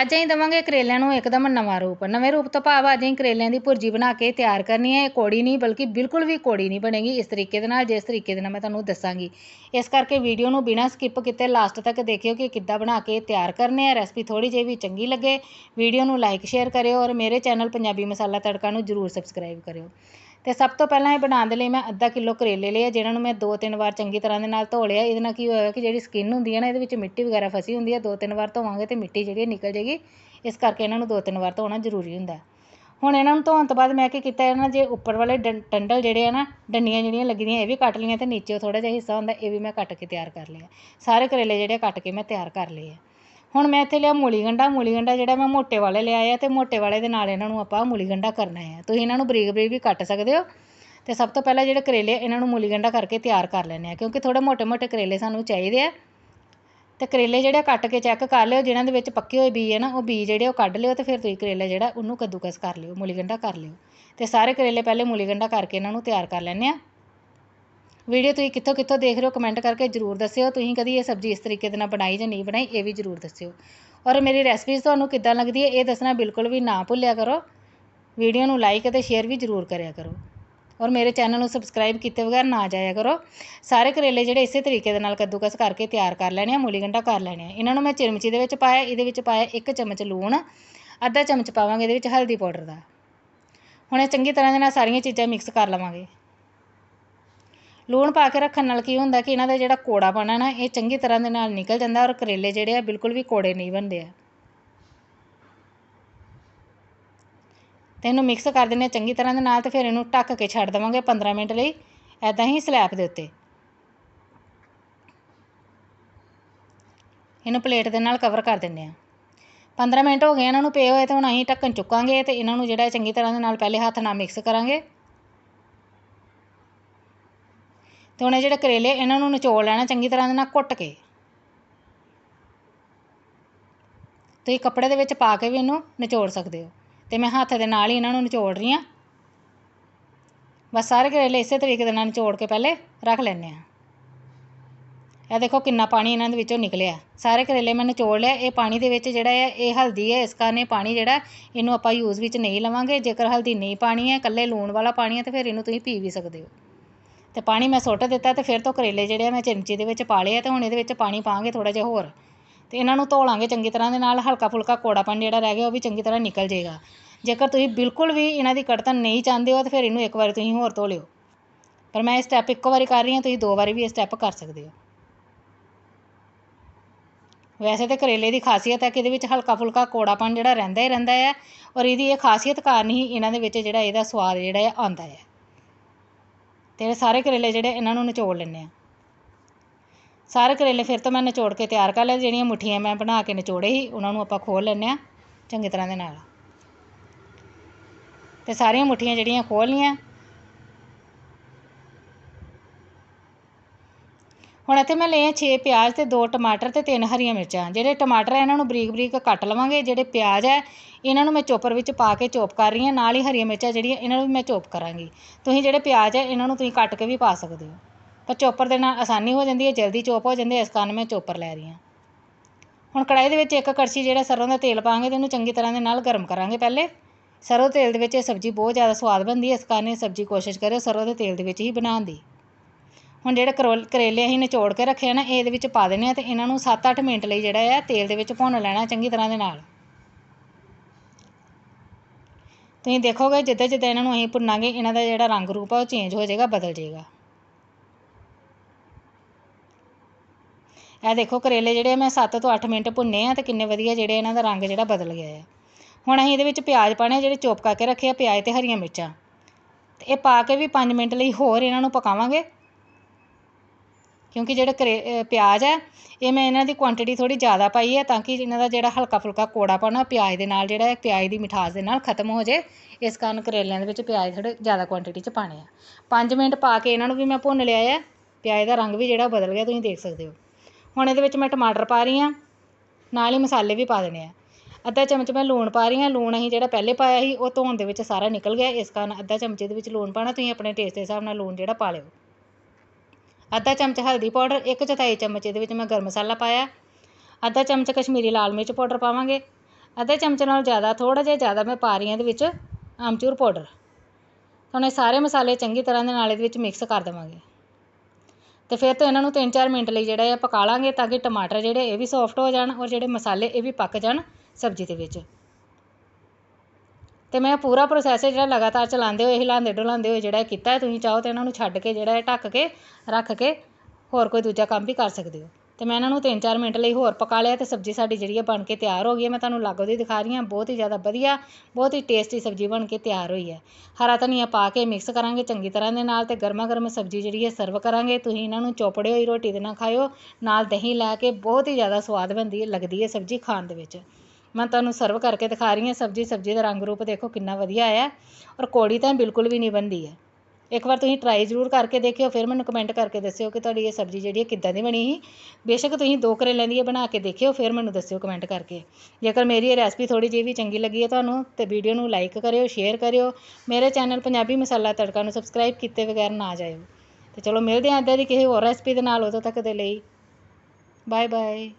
ਅੱਜ ਅਸੀਂ ਦੇਵਾਂਗੇ ਕਰੇਲਿਆਂ ਨੂੰ ਇੱਕਦਮ ਨਵਾਂ ਰੂਪ। ਨਵੇਂ ਰੂਪ ਤੋਂ ਭਾਵ ਅੱਜ ਅਸੀਂ ਕਰੇਲਿਆਂ ਦੀ ਭੁਰਜੀ ਬਣਾ ਕੇ ਤਿਆਰ ਕਰਨੀ ਹੈ। ਇਹ ਕੋੜੀ ਨਹੀਂ, ਬਲਕਿ ਬਿਲਕੁਲ ਵੀ ਕੋੜੀ ਨਹੀਂ ਬਣੇਗੀ ਇਸ ਤਰੀਕੇ ਦੇ ਨਾਲ, ਜਿਸ ਤਰੀਕੇ ਦੇ ਨਾਲ ਮੈਂ ਤੁਹਾਨੂੰ ਦੱਸਾਂਗੀ। ਇਸ ਕਰਕੇ ਵੀਡੀਓ ਨੂੰ ਬਿਨਾਂ ਸਕਿਪ ਕੀਤੇ ਲਾਸਟ ਤੱਕ ਦੇਖਿਓ ਕਿ ਕਿੱਦਾਂ ਬਣਾ ਕੇ ਤਿਆਰ ਕਰਨੇ ਆ। ਰੈਸਪੀ ਥੋੜੀ ਜਿਹੀ ਵੀ ਚੰਗੀ ਲੱਗੇ, ਵੀਡੀਓ ਨੂੰ ਲਾਈਕ ਸ਼ੇਅਰ ਕਰਿਓ ਔਰ ਮੇਰੇ ਚੈਨਲ ਪੰਜਾਬੀ ਮਸਾਲਾ ਤੜਕਾ ਨੂੰ ਜਰੂਰ ਸਬਸਕ੍ਰਾਈਬ ਕਰਿਓ। ਅਤੇ ਸਭ ਤੋਂ ਪਹਿਲਾਂ ਇਹ ਬਣਾਉਣ ਦੇ ਲਈ ਮੈਂ ਅੱਧਾ ਕਿੱਲੋ ਕਰੇਲੇ ਲਏ ਆ ਜਿਹਨਾਂ ਨੂੰ ਮੈਂ ਦੋ ਤਿੰਨ ਵਾਰ ਚੰਗੀ ਤਰ੍ਹਾਂ ਦੇ ਨਾਲ ਧੋ ਲਿਆ। ਇਹਦੇ ਨਾਲ ਕੀ ਹੋਇਆ ਕਿ ਜਿਹੜੀ ਸਕਿੰਨ ਹੁੰਦੀ ਹੈ ਨਾ, ਇਹਦੇ ਵਿੱਚ ਮਿੱਟੀ ਵਗੈਰਾ ਫਸੀ ਹੁੰਦੀ ਹੈ। ਦੋ ਤਿੰਨ ਵਾਰ ਧੋਵਾਂਗੇ ਅਤੇ ਮਿੱਟੀ ਜਿਹੜੀ ਹੈ ਨਿਕਲ ਜੇਗੀ ਇਸ ਕਰਕੇ ਇਹਨਾਂ ਨੂੰ ਦੋ ਤਿੰਨ ਵਾਰ ਧੋਣਾ ਜ਼ਰੂਰੀ ਹੁੰਦਾ ਹੁਣ ਇਹਨਾਂ ਨੂੰ ਧੋਣ ਤੋਂ ਬਾਅਦ ਮੈਂ ਕੀ ਕੀਤਾ, ਇਹਨਾਂ ਜੇ ਉੱਪਰ ਵਾਲੇ ਡੰ- ਟੰਡਲ ਜਿਹੜੇ ਆ ਨਾ, ਡੰਡੀਆਂ ਜਿਹੜੀਆਂ ਲੱਗੀਆਂ ਇਹ ਵੀ ਕੱਟ ਲਈਆਂ ਅਤੇ ਨੀਚੇ ਥੋੜ੍ਹਾ ਜਿਹਾ ਹਿੱਸਾ ਹੁੰਦਾ, ਇਹ ਵੀ ਮੈਂ ਕੱਟ ਕੇ ਤਿਆਰ ਕਰ ਲਿਆ। ਸਾਰੇ ਕਰੇਲੇ ਜਿਹੜੇ ਕੱਟ ਕੇ ਮੈਂ ਤਿਆਰ ਕਰ ਲਏ ਆ। ਹੁਣ ਮੈਂ ਇੱਥੇ ਲਿਆ ਮੂਲੀ ਗੰਡਾ ਮੂਲੀ ਗੰਡਾ ਜਿਹੜਾ ਮੈਂ ਮੋਟੇ ਵਾਲੇ ਲਿਆਇਆ ਅਤੇ ਮੋਟੇ ਵਾਲੇ ਦੇ ਨਾਲ ਇਹਨਾਂ ਨੂੰ ਆਪਾਂ ਮੂਲੀ ਗੰਡਾ ਕਰਨਾ ਹੈ ਤੁਸੀਂ ਇਹਨਾਂ ਨੂੰ ਬਰੀਕ ਬਰੀਕ ਵੀ ਕੱਟ ਸਕਦੇ ਹੋ ਅਤੇ ਸਭ ਤੋਂ ਪਹਿਲਾਂ ਜਿਹੜੇ ਕਰੇਲੇ ਇਹਨਾਂ ਨੂੰ ਮੂਲੀ ਗੰਡਾ ਕਰਕੇ ਤਿਆਰ ਕਰ ਲੈਂਦੇ ਹਾਂ ਕਿਉਂਕਿ ਥੋੜ੍ਹੇ ਮੋਟੇ ਮੋਟੇ ਕਰੇਲੇ ਸਾਨੂੰ ਚਾਹੀਦੇ ਆ। ਅਤੇ ਕਰੇਲੇ ਜਿਹੜੇ ਕੱਟ ਕੇ ਚੈੱਕ ਕਰ ਲਿਓ, ਜਿਹਨਾਂ ਦੇ ਵਿੱਚ ਪੱਕੇ ਹੋਏ ਬੀਜ ਹੈ ਨਾ, ਉਹ ਬੀਜ ਜਿਹੜੇ ਉਹ ਕੱਢ ਲਿਓ ਅਤੇ ਫਿਰ ਤੁਸੀਂ ਕਰੇਲਾ ਜਿਹੜਾ ਉਹਨੂੰ ਕੱਦੂਕਸ ਕਰ ਲਿਓ, ਮੂਲੀ ਗੰਡਾ ਕਰ ਲਿਓ। ਅਤੇ ਸਾਰੇ ਕਰੇਲੇ ਪਹਿਲੇ ਮੂਲੀ ਗੰਡਾ ਕਰਕੇ ਇਹਨਾਂ ਨੂੰ ਤਿਆਰ ਕਰ ਲੈਂਦੇ ਹਾਂ ਵੀਡੀਓ ਤੁਸੀਂ ਕਿੱਥੋਂ ਕਿੱਥੋਂ ਦੇਖ ਰਹੇ ਹੋ ਕਮੈਂਟ ਕਰਕੇ ਜਰੂਰ ਦੱਸਿਓ। ਤੁਸੀਂ ਕਦੀ ਇਹ ਸਬਜ਼ੀ ਇਸ ਤਰੀਕੇ ਦੇ ਨਾਲ ਬਣਾਈ ਜਾਂ ਨਹੀਂ ਬਣਾਈ, ਇਹ ਵੀ ਜਰੂਰ ਦੱਸਿਓ। ਔਰ ਮੇਰੀ ਰੈਸਪੀਜ਼ ਤੁਹਾਨੂੰ ਕਿੱਦਾਂ ਲੱਗਦੀ ਹੈ, ਇਹ ਦੱਸਣਾ ਬਿਲਕੁਲ ਵੀ ਨਾ ਭੁੱਲਿਆ ਕਰੋ। ਵੀਡੀਓ ਨੂੰ ਲਾਈਕ ਅਤੇ ਸ਼ੇਅਰ ਵੀ ਜਰੂਰ ਕਰਿਆ ਕਰੋ। ਔਰ ਮੇਰੇ ਚੈਨਲ ਨੂੰ ਸਬਸਕ੍ਰਾਈਬ ਕੀਤੇ ਬਗੈਰ ਨਾ ਜਾਇਆ ਕਰੋ। ਸਾਰੇ ਕਰੇਲੇ ਜਿਹੜੇ ਇਸੇ ਤਰੀਕੇ ਦੇ ਨਾਲ ਕੱਦੂਕਸ ਕਰਕੇ ਤਿਆਰ ਕਰ ਲੈਣੇ ਆ, ਮੂਲੀ ਗੰਡਾ ਕਰ ਲੈਣੇ ਆ। ਇਹਨਾਂ ਨੂੰ ਮੈਂ ਚਿਰਮਚੀ ਦੇ ਵਿੱਚ ਪਾਇਆ, ਇਹਦੇ ਵਿੱਚ ਪਾਇਆ ਇੱਕ ਚਮਚ ਲੂਣ, ਅੱਧਾ ਚਮਚ ਪਾਵਾਂਗੇ ਇਹਦੇ ਵਿੱਚ ਹਲਦੀ ਪਾਊਡਰ ਦਾ। ਹੁਣ ਇਹ ਚੰਗੀ ਤਰ੍ਹਾਂ ਦੇ ਨਾਲ ਸਾਰੀਆਂ ਚੀਜ਼ਾਂ ਮਿਕਸ ਕਰ ਲਵਾਂਗੇ। ਲੂਣ ਪਾ ਕੇ ਰੱਖਣ ਨਾਲ ਕੀ ਹੁੰਦਾ ਕਿ ਇਹਨਾਂ ਦਾ ਜਿਹੜਾ ਕੋੜਾਪਣ ਹੈ ਨਾ, ਇਹ ਚੰਗੀ ਤਰ੍ਹਾਂ ਦੇ ਨਾਲ ਨਿਕਲ ਜਾਂਦਾ ਔਰ ਕਰੇਲੇ ਜਿਹੜੇ ਆ ਬਿਲਕੁਲ ਵੀ ਕੋੜੇ ਨਹੀਂ ਬਣਦੇ ਆ। ਤੇ ਇਹਨੂੰ ਮਿਕਸ ਕਰ ਦਿੰਦੇ ਹਾਂ ਚੰਗੀ ਤਰ੍ਹਾਂ ਦੇ ਨਾਲ ਤੇ ਫਿਰ ਇਹਨੂੰ ਢੱਕ ਕੇ ਛੱਡ ਦੇਵਾਂਗੇ 15 ਮਿੰਟ ਲਈ ਐਦਾਂ ਹੀ ਸਲੈਬ ਦੇ ਉੱਤੇ। ਇਹਨੂੰ ਪਲੇਟ ਦੇ ਨਾਲ ਕਵਰ ਕਰ ਦਿੰਦੇ ਆ 15 ਮਿੰਟ ਹੋ ਗਏ ਇਹਨਾਂ ਨੂੰ ਪਏ ਹੋਏ ਤੇ ਹੁਣ ਅਸੀਂ ਢੱਕਣ ਚੁੱਕਾਂਗੇ ਤੇ ਇਹਨਾਂ ਨੂੰ ਜਿਹੜਾ ਚੰਗੀ ਤਰ੍ਹਾਂ ਦੇ ਨਾਲ ਪਹਿਲੇ ਹੱਥ ਨਾਲ ਮਿਕਸ ਕਰਾਂਗੇ। ਅਤੇ ਹੁਣ ਇਹ ਜਿਹੜੇ ਕਰੇਲੇ, ਇਹਨਾਂ ਨੂੰ ਨਿਚੋੜ ਲੈਣਾ ਚੰਗੀ ਤਰ੍ਹਾਂ ਦੇ ਨਾਲ ਕੁੱਟ ਕੇ। ਤੁਸੀਂ ਕੱਪੜੇ ਦੇ ਵਿੱਚ ਪਾ ਕੇ ਵੀ ਇਹਨੂੰ ਨਿਚੋੜ ਸਕਦੇ ਹੋ। ਤੇ ਮੈਂ ਹੱਥ ਦੇ ਨਾਲ ਹੀ ਇਹਨਾਂ ਨੂੰ ਨਿਚੋੜ ਰਹੀ ਹਾਂ। ਬਸ ਸਾਰੇ ਕਰੇਲੇ ਇਸੇ ਤਰੀਕੇ ਦੇ ਨਾਲ ਨਿਚੋੜ ਕੇ ਪਹਿਲੇ ਰੱਖ ਲੈਣੇ ਆ ਇਹ ਦੇਖੋ ਕਿੰਨਾ ਪਾਣੀ ਇਹਨਾਂ ਦੇ ਵਿੱਚੋਂ ਨਿਕਲਿਆ। ਸਾਰੇ ਕਰੇਲੇ ਮੈਂ ਨਿਚੋੜ ਲਿਆ। ਇਹ ਪਾਣੀ ਦੇ ਵਿੱਚ ਜਿਹੜਾ ਹੈ, ਇਹ ਹਲਦੀ ਹੈ। ਇਸ ਕਾਰਨ ਇਹ ਪਾਣੀ ਜਿਹੜਾ ਇਹਨੂੰ ਆਪਾਂ ਯੂਜ਼ ਵਿੱਚ ਨਹੀਂ ਲਵਾਂਗੇ। ਜੇਕਰ ਹਲਦੀ ਨਹੀਂ ਪਾਣੀ ਹੈ, ਇਕੱਲੇ ਲੂਣ ਵਾਲਾ ਪਾਣੀ ਹੈ, ਤਾਂ ਫਿਰ ਇਹਨੂੰ ਤੁਸੀਂ ਪੀ ਵੀ ਸਕਦੇ ਹੋ। ਤੇ ਪਾਣੀ ਮੈਂ ਸੁੱਟ ਦਿੱਤਾ ਤੇ ਫਿਰ ਤੋਂ ਕਰੇਲੇ ਜਿਹੜੇ ਆ ਮੈਂ ਚਿਮਚੀ ਦੇ ਵਿੱਚ ਪਾ ਲਏ ਆ ਤੇ ਹੁਣ ਇਹਦੇ ਵਿੱਚ ਪਾਣੀ ਪਾਵਾਂਗੇ ਥੋੜਾ ਜਿਹਾ ਹੋਰ। ਤੇ ਇਹਨਾਂ ਨੂੰ ਧੋ ਲਾਂਗੇ ਚੰਗੀ ਤਰ੍ਹਾਂ ਦੇ ਨਾਲ ਹਲਕਾ ਫੁਲਕਾ ਕੋੜਾਪਣ ਜਿਹੜਾ ਰਹਿ ਗਿਆ ਉਹ ਵੀ ਚੰਗੀ ਤਰ੍ਹਾਂ ਨਿਕਲ ਜਾਏਗਾ। ਜੇਕਰ ਤੁਸੀਂ ਬਿਲਕੁਲ ਵੀ ਇਹਨਾਂ ਦੀ ਕੜਤਨ ਨਹੀਂ ਚਾਹੁੰਦੇ ਹੋ ਤਾਂ ਫਿਰ ਇਹਨੂੰ ਇੱਕ ਵਾਰੀ ਤੁਸੀਂ ਹੋਰ ਧੋ ਲਿਓ। ਪਰ ਮੈਂ ਇਹ ਸਟੈਪ ਇੱਕੋ ਵਾਰੀ ਕਰ ਰਹੀ ਹਾਂ, ਤੁਸੀਂ ਦੋ ਵਾਰੀ ਵੀ ਇਹ ਸਟੈਪ ਕਰ ਸਕਦੇ ਹੋ। ਵੈਸੇ ਤਾਂ ਕਰੇਲੇ ਦੀ ਖਾਸੀਅਤ ਹੈ ਕਿ ਇਹਦੇ ਵਿੱਚ ਹਲਕਾ ਫੁਲਕਾ ਕੋੜਾਪਣ ਜਿਹੜਾ ਰਹਿੰਦਾ ਹੀ ਰਹਿੰਦਾ ਹੈ ਔਰ ਇਹਦੀ ਇਹ ਖਾਸੀਅਤ ਕਾਰਨ ਹੀ ਇਹਨਾਂ ਦੇ ਵਿੱਚ ਜਿਹੜਾ ਇਹਦਾ ਸਵਾਦ ਜਿਹੜਾ ਹੈ ਆਉਂਦਾ ਹੈ। ਅਤੇ ਸਾਰੇ ਕਰੇਲੇ ਜਿਹੜੇ ਇਹਨਾਂ ਨੂੰ ਨਿਚੋੜ ਲੈਂਦੇ ਹਾਂ ਸਾਰੇ ਕਰੇਲੇ ਫਿਰ ਤੋਂ ਮੈਂ ਨਿਚੋੜ ਕੇ ਤਿਆਰ ਕਰ ਲਏ ਜਿਹੜੀਆਂ ਮੁੱਠੀਆਂ ਮੈਂ ਬਣਾ ਕੇ ਨਿਚੋੜੇ ਸੀ, ਉਹਨਾਂ ਨੂੰ ਆਪਾਂ ਖੋਲ ਲੈਂਦੇ ਹਾਂ ਚੰਗੀ ਤਰ੍ਹਾਂ ਦੇ ਨਾਲ। ਅਤੇ ਸਾਰੀਆਂ ਮੁੱਠੀਆਂ ਜਿਹੜੀਆਂ ਖੋਲ੍ਹ ਲਈਆਂ ਹੁਣ ਇੱਥੇ ਮੈਂ ਲਏ ਆ 6 ਪਿਆਜ਼ ਤੇ 2 ਟਮਾਟਰ ਤੇ 3 ਹਰੀਆਂ ਮਿਰਚਾਂ। ਜਿਹੜੇ ਟਮਾਟਰ ਹੈ ਇਹਨਾਂ ਨੂੰ ਬਰੀਕ ਬਰੀਕ ਕੱਟ ਲਵਾਂਗੇ। ਜਿਹੜੇ ਪਿਆਜ਼ ਹੈ ਇਹਨਾਂ ਨੂੰ ਮੈਂ ਚੋਪਰ ਵਿੱਚ ਪਾ ਕੇ ਚੋਪ ਕਰ ਰਹੀ ਹਾਂ। ਨਾਲ ਹੀ ਹਰੀਆਂ ਮਿਰਚਾਂ ਜਿਹੜੀਆਂ, ਇਹਨਾਂ ਨੂੰ ਵੀ ਮੈਂ ਚੋਪ ਕਰਾਂਗੀ। ਤੁਸੀਂ ਜਿਹੜੇ ਪਿਆਜ਼ ਹੈ ਇਹਨਾਂ ਨੂੰ ਤੁਸੀਂ ਕੱਟ ਕੇ ਵੀ ਪਾ ਸਕਦੇ ਹੋ। ਪਰ ਚੋਪਰ ਦੇ ਨਾਲ ਆਸਾਨੀ ਹੋ ਜਾਂਦੀ ਹੈ, ਜਲਦੀ ਚੋਪ ਹੋ ਜਾਂਦੇ ਇਸ ਕਾਰਨ ਮੈਂ ਚੋਪਰ ਲੈ ਰਹੀ ਹਾਂ। ਹੁਣ ਕੜਾਈ ਦੇ ਵਿੱਚ ਇੱਕ ਕੜਛੀ ਜਿਹੜਾ ਸਰੋਂ ਦਾ ਤੇਲ ਪਾਵਾਂਗੇ ਤੇ ਇਹਨੂੰ ਚੰਗੀ ਤਰ੍ਹਾਂ ਦੇ ਨਾਲ ਗਰਮ ਕਰਾਂਗੇ ਪਹਿਲੇ। ਸਰੋਂ ਤੇਲ ਦੇ ਵਿੱਚ ਇਹ ਸਬਜ਼ੀ ਬਹੁਤ ਜ਼ਿਆਦਾ ਸਵਾਦ ਬਣਦੀ ਹੈ। ਇਸ ਕਾਰਨ ਇਹ ਸਬਜ਼ੀ ਕੋਸ਼ਿਸ਼ ਕਰਿਓ ਸਰੋਂ ਦੇ ਤੇਲ ਦੇ ਵਿੱਚ ਹੀ ਬਣਾਉਣ ਦੀ। ਹੁਣ ਜਿਹੜੇ ਕਰੋਲ ਕਰੇਲੇ ਅਸੀਂ ਨਿਚੋੜ ਕੇ ਰੱਖੇ ਆ ਨਾ, ਇਹਦੇ ਵਿੱਚ ਪਾ ਦੇਣੇ ਆ ਤੇ ਇਹਨਾਂ ਨੂੰ 7-8 ਮਿੰਟ ਲਈ ਜਿਹੜਾ ਆ, ਤੇਲ ਦੇ ਵਿੱਚ ਭੁੰਨ ਲੈਣਾ ਚੰਗੀ ਤਰ੍ਹਾਂ ਦੇ ਨਾਲ। ਤੁਸੀਂ ਦੇਖੋਗੇ ਜਿੱਦਾਂ ਜਿੱਦਾਂ ਇਹਨਾਂ ਨੂੰ ਅਸੀਂ ਭੁੰਨਾਂਗੇ, ਇਹਨਾਂ ਦਾ ਜਿਹੜਾ ਰੰਗ ਰੂਪ ਆ ਉਹ ਚੇਂਜ ਹੋ ਜਾਏਗਾ, ਬਦਲ ਜਾਏਗਾ। ਇਹ ਦੇਖੋ ਕਰੇਲੇ ਜਿਹੜੇ ਮੈਂ 7 ਤੋਂ 8 ਮਿੰਟ ਭੁੰਨੇ ਆ ਤੇ ਕਿੰਨੇ ਵਧੀਆ ਜਿਹੜੇ ਇਹਨਾਂ ਦਾ ਰੰਗ ਜਿਹੜਾ ਬਦਲ ਗਿਆ ਹੈ ਹੁਣ ਅਸੀਂ ਇਹਦੇ ਵਿੱਚ ਪਿਆਜ਼ ਪਾਣੇ ਜਿਹੜੇ ਚੋਪ ਕਰਕੇ ਰੱਖੇ ਆ, ਪਿਆਜ਼ ਤੇ ਹਰੀਆਂ ਮਿਰਚਾਂ। ਤੇ ਇਹ ਪਾ ਕੇ ਵੀ 5 ਮਿੰਟ ਲਈ ਹੋਰ ਇਹਨਾਂ ਨੂੰ ਪਕਾਵਾਂਗੇ। ਕਿਉਂਕਿ ਜਿਹੜੇ ਕਰੇ ਪਿਆਜ਼ ਹੈ, ਇਹ ਮੈਂ ਇਹਨਾਂ ਦੀ ਕੁਆਂਟਿਟੀ ਥੋੜ੍ਹੀ ਜ਼ਿਆਦਾ ਪਾਈ ਹੈ ਤਾਂ ਕਿ ਇਹਨਾਂ ਦਾ ਜਿਹੜਾ ਹਲਕਾ ਫੁਲਕਾ ਕੋੜਾਪਣ ਆ ਪਿਆਜ਼ ਦੇ ਨਾਲ ਜਿਹੜਾ ਪਿਆਜ਼ ਦੀ ਮਿਠਾਸ ਦੇ ਨਾਲ ਖਤਮ ਹੋ ਜੇ। ਇਸ ਕਾਰਨ ਕਰੇਲਿਆਂ ਦੇ ਵਿੱਚ ਪਿਆਜ਼ ਥੋੜ੍ਹੇ ਜ਼ਿਆਦਾ ਕੁਆਂਟਿਟੀ 'ਚ ਪਾਣੇ ਆ। 5 ਮਿੰਟ ਪਾ ਕੇ ਇਹਨਾਂ ਨੂੰ ਵੀ ਮੈਂ ਭੁੰਨ ਲਿਆ ਹੈ। ਪਿਆਜ਼ ਦਾ ਰੰਗ ਵੀ ਜਿਹੜਾ ਬਦਲ ਗਿਆ, ਤੁਸੀਂ ਦੇਖ ਸਕਦੇ ਹੋ। ਹੁਣ ਇਹਦੇ ਵਿੱਚ ਮੈਂ ਟਮਾਟਰ ਪਾ ਰਹੀ ਹਾਂ, ਨਾਲ ਹੀ ਮਸਾਲੇ ਵੀ ਪਾ ਦੇਣੇ ਆ। ਅੱਧਾ ਚਮਚ ਮੈਂ ਲੂਣ ਪਾ ਰਹੀ ਹਾਂ, ਲੂਣ ਅਸੀਂ ਜਿਹੜਾ ਪਹਿਲੇ ਪਾਇਆ ਸੀ, ਉਹ ਧੋਣ ਦੇ ਵਿੱਚ ਸਾਰਾ ਨਿਕਲ ਗਿਆ। ਇਸ ਕਾਰਨ ਅੱਧਾ ਚਮਚੇ ਦੇ ਵਿੱਚ ਲੂਣ ਪਾਣਾ ਤੁਸੀਂ ਆਪਣੇ ਟੇਸਟ ਦੇ ਹਿਸਾਬ ਨਾਲ ਲੂਣ ਜਿਹੜਾ ਪਾ ਲਿਓ। ਅੱਧਾ ਚਮਚ ਹਲਦੀ ਪਾਊਡਰ, ਇੱਕ ਚੌਥਾਈ ਚਮਚ ਇਹਦੇ ਵਿੱਚ ਮੈਂ ਗਰਮ ਮਸਾਲਾ ਪਾਇਆ। ਅੱਧਾ ਚਮਚ ਕਸ਼ਮੀਰੀ ਲਾਲ ਮਿਰਚ ਪਾਊਡਰ ਪਾਵਾਂਗੇ। ਅੱਧੇ ਚਮਚ ਨਾਲ ਜ਼ਿਆਦਾ, ਥੋੜ੍ਹਾ ਜਿਹਾ ਜ਼ਿਆਦਾ ਮੈਂ ਪਾ ਰਹੀ ਹਾਂ ਇਹਦੇ ਵਿੱਚ ਆਮਚੂਰ ਪਾਊਡਰ। ਹੁਣ ਇਹ ਸਾਰੇ ਮਸਾਲੇ ਚੰਗੀ ਤਰ੍ਹਾਂ ਦੇ ਨਾਲ ਇਹਦੇ ਵਿੱਚ ਮਿਕਸ ਕਰ ਦੇਵਾਂਗੇ। ਤੇ ਫਿਰ ਤੋਂ ਇਹਨਾਂ ਨੂੰ 3-4 ਮਿੰਟ ਲਈ ਜਿਹੜਾ ਹੈ ਪਕਾ ਲਾਂਗੇ ਤਾਂ ਕਿ ਟਮਾਟਰ ਜਿਹੜੇ ਇਹ ਵੀ ਸੌਫਟ ਹੋ ਜਾਣ ਔਰ ਜਿਹੜੇ ਮਸਾਲੇ ਇਹ ਵੀ ਪੱਕ ਜਾਣ ਸਬਜ਼ੀ ਦੇ ਵਿੱਚ। ਅਤੇ ਮੈਂ ਪੂਰਾ ਪ੍ਰੋਸੈਸ ਜਿਹੜਾ ਲਗਾਤਾਰ ਚਲਾਉਂਦੇ ਹੋਏ ਹਿਲਾਉਂਦੇ ਡੁਲਾਉਂਦੇ ਹੋਏ ਜਿਹੜਾ ਕੀਤਾ ਹੈ, ਤੁਸੀਂ ਚਾਹੋ ਤਾਂ ਇਹਨਾਂ ਨੂੰ ਛੱਡ ਕੇ ਜਿਹੜਾ ਹੈ ਢੱਕ ਕੇ, ਰੱਖ ਕੇ ਹੋਰ ਕੋਈ ਦੂਜਾ ਕੰਮ ਵੀ ਕਰ ਸਕਦੇ ਹੋ। ਅਤੇ ਮੈਂ ਇਹਨਾਂ ਨੂੰ 3-4 ਮਿੰਟ ਲਈ ਹੋਰ ਪਕਾ ਲਿਆ ਅਤੇ ਸਬਜ਼ੀ ਸਾਡੀ ਜਿਹੜੀ ਹੈ ਬਣ ਕੇ ਤਿਆਰ ਹੋ ਗਈ ਹੈ। ਮੈਂ ਤੁਹਾਨੂੰ ਲਾਗੋ ਦੀ ਦਿਖਾ ਰਹੀ ਹਾਂ, ਬਹੁਤ ਹੀ ਜ਼ਿਆਦਾ ਵਧੀਆ, ਬਹੁਤ ਹੀ ਟੇਸਟੀ ਸਬਜ਼ੀ ਬਣ ਕੇ ਤਿਆਰ ਹੋਈ ਹੈ। ਹਰਾ ਧਨੀਆ ਪਾ ਕੇ ਮਿਕਸ ਕਰਾਂਗੇ ਚੰਗੀ ਤਰ੍ਹਾਂ ਦੇ ਨਾਲ ਅਤੇ ਗਰਮਾ ਗਰਮ ਸਬਜ਼ੀ ਜਿਹੜੀ ਹੈ ਸਰਵ ਕਰਾਂਗੇ। ਤੁਸੀਂ ਇਹਨਾਂ ਨੂੰ ਚੋਪੜੇ ਹੋਈ ਰੋਟੀ ਦੇ ਨਾਲ ਖਾਇਓ, ਨਾਲ ਦਹੀਂ ਲੈ ਕੇ ਬਹੁਤ ਹੀ ਜ਼ਿਆਦਾ ਸਵਾਦ ਬਣਦੀ ਹੈ ਲੱਗਦੀ ਹੈ ਸਬਜ਼ੀ ਖਾਣ ਦੇ ਵਿੱਚ। ਮੈਂ ਤੁਹਾਨੂੰ ਸਰਵ ਕਰਕੇ ਦਿਖਾ ਰਹੀ ਹਾਂ ਸਬਜ਼ੀ ਸਬਜ਼ੀ ਦਾ ਰੰਗ ਰੂਪ ਦੇਖੋ ਕਿੰਨਾ ਵਧੀਆ ਆਇਆ ਔਰ ਕੋੜੀ ਤਾਂ ਬਿਲਕੁਲ ਵੀ ਨਹੀਂ ਬਣਦੀ ਹੈ। ਇੱਕ ਵਾਰ ਤੁਸੀਂ ਟਰਾਈ ਜ਼ਰੂਰ ਕਰਕੇ ਦੇਖਿਓ, ਫਿਰ ਮੈਨੂੰ ਕਮੈਂਟ ਕਰਕੇ ਦੱਸਿਓ ਕਿ ਤੁਹਾਡੀ ਇਹ ਸਬਜ਼ੀ ਜਿਹੜੀ ਹੈ ਕਿੱਦਾਂ ਦੀ ਬਣੀ ਸੀ। ਬੇਸ਼ੱਕ ਤੁਸੀਂ ਦੋ ਕਰੇਲਿਆਂ ਦੀ ਇਹ ਬਣਾ ਕੇ ਦੇਖਿਓ, ਫਿਰ ਮੈਨੂੰ ਦੱਸਿਓ ਕਮੈਂਟ ਕਰਕੇ। ਜੇਕਰ ਮੇਰੀ ਇਹ ਰੈਸਪੀ ਥੋੜੀ ਜਿਹੀ ਵੀ ਚੰਗੀ ਲੱਗੀ ਹੈ ਤੁਹਾਨੂੰ ਤੇ ਵੀਡੀਓ ਨੂੰ ਲਾਈਕ ਕਰਿਓ ਸ਼ੇਅਰ ਕਰਿਓ। ਮੇਰੇ ਚੈਨਲ ਪੰਜਾਬੀ ਮਸਾਲਾ ਤੜਕਾ ਨੂੰ ਸਬਸਕ੍ਰਾਈਬ ਕੀਤੇ ਬਗੈਰ ਨਾ ਜਾਇਓ। ਤੇ ਚਲੋ ਮਿਲਦੇ ਹਾਂ ਇੱਦਾਂ ਦੀ ਕਿਸੇ ਹੋਰ ਰੈਸਪੀ ਦੇ ਨਾਲ ਉਦੋਂ ਤੱਕ ਦੇ ਲਈ। Bye bye